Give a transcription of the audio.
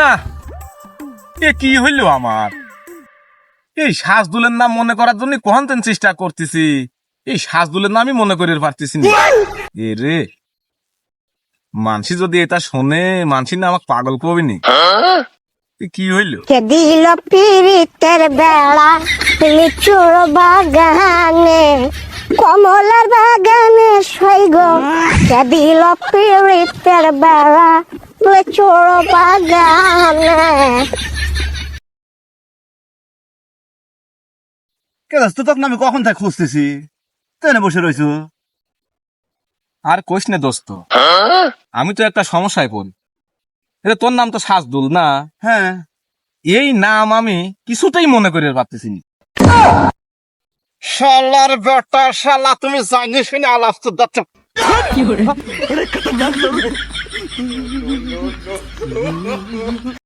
না, এ কি হইল আমার? এই সাজদুলের নাম মনে করার জন্য কখন চেষ্টা করতেছি। এই সাজদুলের নামই মনে করে পারতেছি না। এ রে, মানসি যদি এটা শোনে, মানসি না আমাকে পাগল করবিনি এ কি হইল? দিল পিরিতের বেড়া, লিচুর বাগানে, কমলার বাগানে সৈগ দিল পিরিতের বেড়া? লিচুর বাগানে। কে তো তখন আমি কখন থেকে খুঁজতেছি? তেনে বসে রইছো। আর কইস না দোস্ত আমি তো একটা সমস্যায় পড়ি। এটা তোর নাম তো সাজদুল না? হ্যাঁ। এই নাম আমি কিছুতেই মনে করে পারতেছি না। শালার বেটা শালা তুমি জানি শুনে আলাপ তো যাচ্ছ